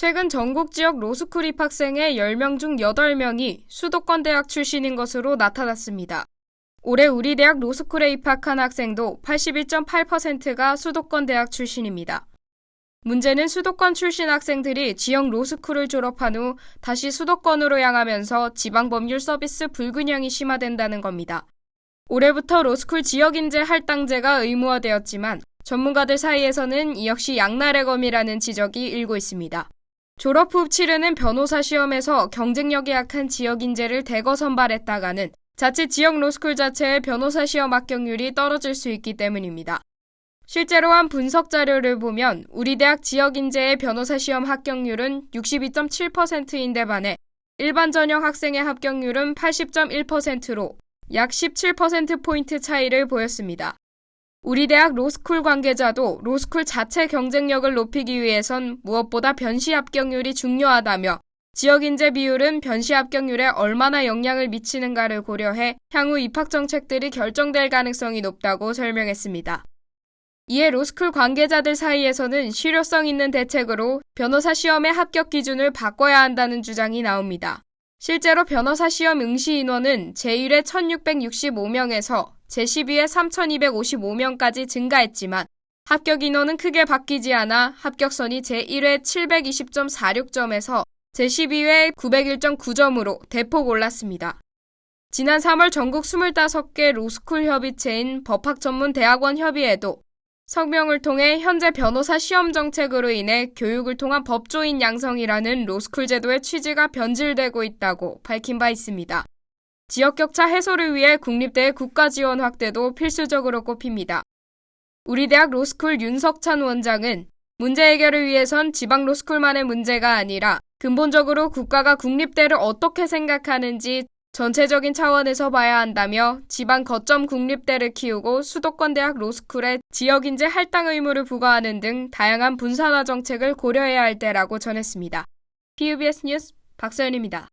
최근 전국 지역 로스쿨 입학생의 10명 중 8명이 수도권 대학 출신인 것으로 나타났습니다. 올해 우리 대학 로스쿨에 입학한 학생도 81.8%가 수도권 대학 출신입니다. 문제는 수도권 출신 학생들이 지역 로스쿨을 졸업한 후 다시 수도권으로 향하면서 지방 법률 서비스 불균형이 심화된다는 겁니다. 올해부터 로스쿨 지역 인재 할당제가 의무화되었지만 전문가들 사이에서는 이 역시 양날의 검이라는 지적이 일고 있습니다. 졸업 후 치르는 변호사 시험에서 경쟁력이 약한 지역 인재를 대거 선발했다가는 자칫 지역 로스쿨 자체의 변호사 시험 합격률이 떨어질 수 있기 때문입니다. 실제로 한 분석 자료를 보면 우리 대학 지역 인재의 변호사 시험 합격률은 62.7%인데 반해 일반 전형 학생의 합격률은 80.1%로 약 17%포인트 차이를 보였습니다. 우리 대학 로스쿨 관계자도 로스쿨 자체 경쟁력을 높이기 위해선 무엇보다 변시 합격률이 중요하다며 지역 인재 비율은 변시 합격률에 얼마나 영향을 미치는가를 고려해 향후 입학 정책들이 결정될 가능성이 높다고 설명했습니다. 이에 로스쿨 관계자들 사이에서는 실효성 있는 대책으로 변호사 시험의 합격 기준을 바꿔야 한다는 주장이 나옵니다. 실제로 변호사 시험 응시 인원은 제1회 1665명에서 제12회 3255명까지 증가했지만 합격 인원은 크게 바뀌지 않아 합격선이 제1회 720.46점에서 제12회 901.9점으로 대폭 올랐습니다. 지난 3월 전국 25개 로스쿨 협의체인 법학 전문 대학원 협의회도 성명을 통해 현재 변호사 시험 정책으로 인해 교육을 통한 법조인 양성이라는 로스쿨 제도의 취지가 변질되고 있다고 밝힌 바 있습니다. 지역 격차 해소를 위해 국립대의 국가 지원 확대도 필수적으로 꼽힙니다. 우리 대학 로스쿨 윤석찬 원장은 문제 해결을 위해선 지방 로스쿨만의 문제가 아니라 근본적으로 국가가 국립대를 어떻게 생각하는지 전체적인 차원에서 봐야 한다며 지방 거점 국립대를 키우고 수도권 대학 로스쿨에 지역 인재 할당 의무를 부과하는 등 다양한 분산화 정책을 고려해야 할 때라고 전했습니다. PUBS 뉴스 박서연입니다.